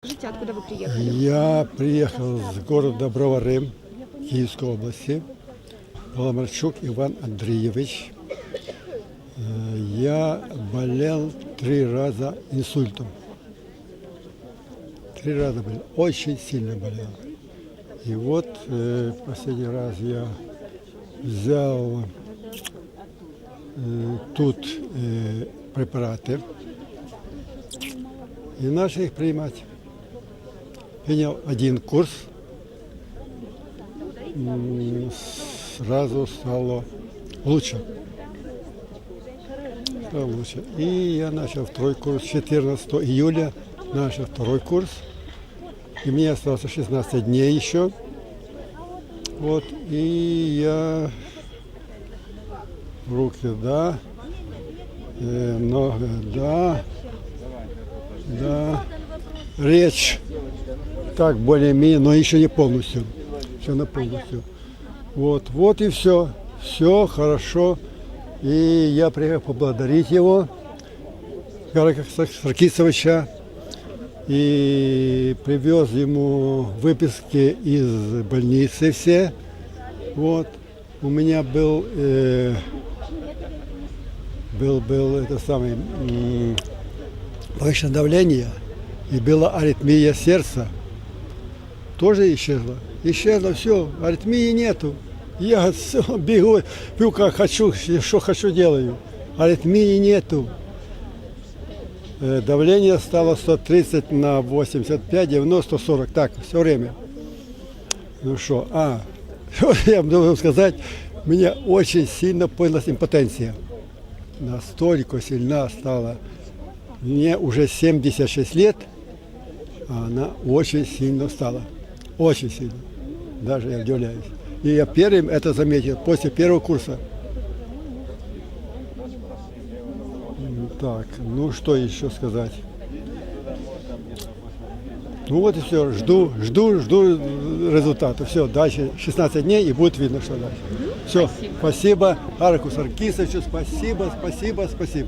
Скажите, откуда вы приехали? Я приехал с города Броварым Киевской области. Паламарчук Иван Андреевич. Э, Я болел три раза инсультом. Три раза болел. Очень сильно болел. И вот э, последний раз я взял э, тут э, препараты и начал их принимать. Принял один курс, сразу стало лучше. Стало лучше. И я начал второй курс 14 июля, начал второй курс. И мне осталось 16 дней еще. Вот, и я руки, да, э, ноги, да, да, речь так более-менее, но еще не полностью. Все на полностью. Вот, вот и все. Все хорошо. И я приехал поблагодарить его, Саркисовича, и привез ему выписки из больницы все. Вот. У меня был, э, был, был это самый м, повышенное давление и была аритмия сердца тоже исчезла. Исчезло все, аритмии нету. Я всё, бегу, пью как хочу, что хочу делаю. Аритмии нету. Э, Давление стало 130 на 85, 90, 40. Так, все время. Ну что, а, я должен сказать, меня очень сильно появилась импотенция. Настолько сильна стала. Мне уже 76 лет, а она очень сильно стала. Очень сильно. Даже я удивляюсь. И я первым это заметил после первого курса. М, Так, ну что еще сказать? Ну вот и все, жду, жду, жду результата. Все, дальше 16 дней и будет видно, что дальше. Все, спасибо, Араку Саркисовичу, спасибо, спасибо, спасибо.